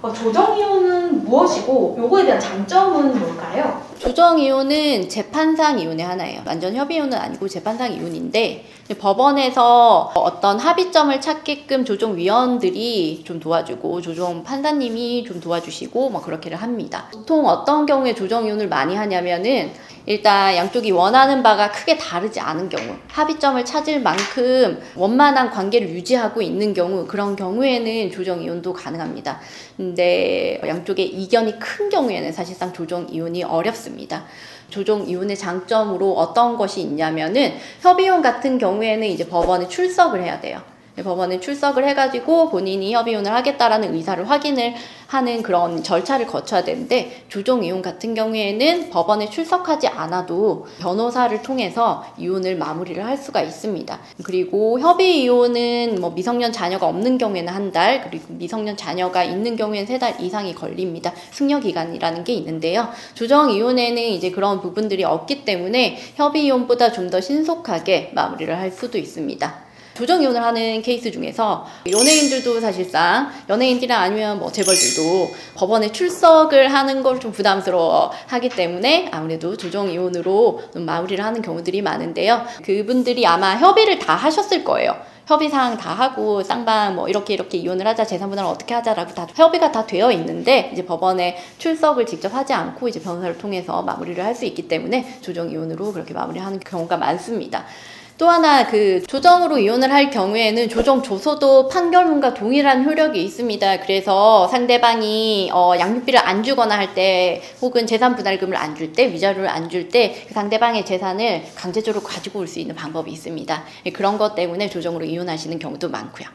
어, 조정이혼은 무엇이고 요거에 대한 장점은 뭘까요? 조정 이혼은 재판상 이혼의 하나예요. 완전 협의 이혼은 아니고 재판상 이혼인데 법원에서 어떤 합의점을 찾게끔 조정 위원들이 좀 도와주고 조정 판사님이 좀 도와주시고 뭐 그렇게를 합니다. 보통 어떤 경우에 조정 이혼을 많이 하냐면은 일단 양쪽이 원하는 바가 크게 다르지 않은 경우, 합의점을 찾을 만큼 원만한 관계를 유지하고 있는 경우, 그런 경우에는 조정 이혼도 가능합니다. 근데 양쪽의 이견이 큰 경우에는 사실상 조정 이혼이 어렵습니다. 조정 이혼의 장점으로 어떤 것이 있냐면은 협의혼 같은 경우에는 이제 법원에 출석을 해야 돼요. 법원에 출석을 해가지고 본인이 협의혼을 하겠다라는 의사를 확인을 하는 그런 절차를 거쳐야 되는데 조정 이혼 같은 경우에는 법원에 출석하지 않아도 변호사를 통해서 이혼을 마무리를 할 수가 있습니다. 그리고 협의 이혼은 뭐 미성년 자녀가 없는 경우에는 한 달, 그리고 미성년 자녀가 있는 경우에는 세 달 이상이 걸립니다. 숙려 기간이라는 게 있는데요. 조정 이혼에는 이제 그런 부분들이 없기 때문에 협의 이혼보다 좀 더 신속하게 마무리를 할 수도 있습니다. 조정 이혼을 하는 케이스 중에서 연예인들도 사실상 연예인들이나 아니면 뭐 재벌들도 법원에 출석을 하는 걸 좀 부담스러워 하기 때문에 아무래도 조정 이혼으로 좀 마무리를 하는 경우들이 많은데요. 그분들이 아마 협의를 다 하셨을 거예요. 협의사항 다 하고 쌍방 뭐 이렇게 이렇게 이혼을 하자 재산 분할을 어떻게 하자라고 다 협의가 다 되어 있는데 이제 법원에 출석을 직접 하지 않고 이제 변호사를 통해서 마무리를 할 수 있기 때문에 조정 이혼으로 그렇게 마무리하는 경우가 많습니다. 또 하나 그 조정으로 이혼을 할 경우에는 조정 조서도 판결문과 동일한 효력이 있습니다. 그래서 상대방이 어, 양육비를 안 주거나 할 때 혹은 재산 분할금을 안 줄 때 위자료를 안 줄 때 그 상대방의 재산을 강제적으로 가지고 올 수 있는 방법이 있습니다. 예, 그런 것 때문에 조정으로 이혼하시는 경우도 많고요.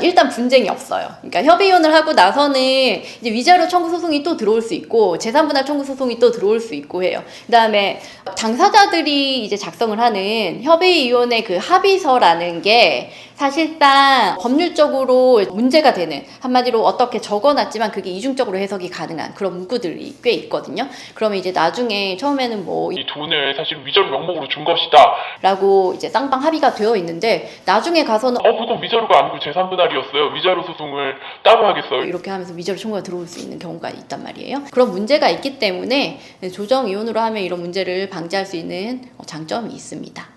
일단 분쟁이 없어요. 그러니까 협의 이혼을 하고 나서는 이제 위자료 청구 소송이 또 들어올 수 있고 재산 분할 청구 소송이 또 들어올 수 있고 해요. 그다음에 당사자들이 이제 작성을 하는 협의 이혼의 그 합의서라는 게 사실상 법률적으로 문제가 되는 한마디로 어떻게 적어놨지만 그게 이중적으로 해석이 가능한 그런 문구들이 꽤 있거든요. 그러면 이제 나중에 처음에는 뭐 이 돈을 사실 위자료 명목으로 준 것이다. 라고 이제 쌍방 합의가 되어 있는데 나중에 가서는 어, 그건 위자료가 아니고 재산 분할 이었어요. 위자료 소송을 따로 하겠어요. 이렇게 하면서 위자료 청구가 들어올 수 있는 경우가 있단 말이에요. 그런 문제가 있기 때문에 조정 이혼으로 하면 이런 문제를 방지할 수 있는 장점이 있습니다.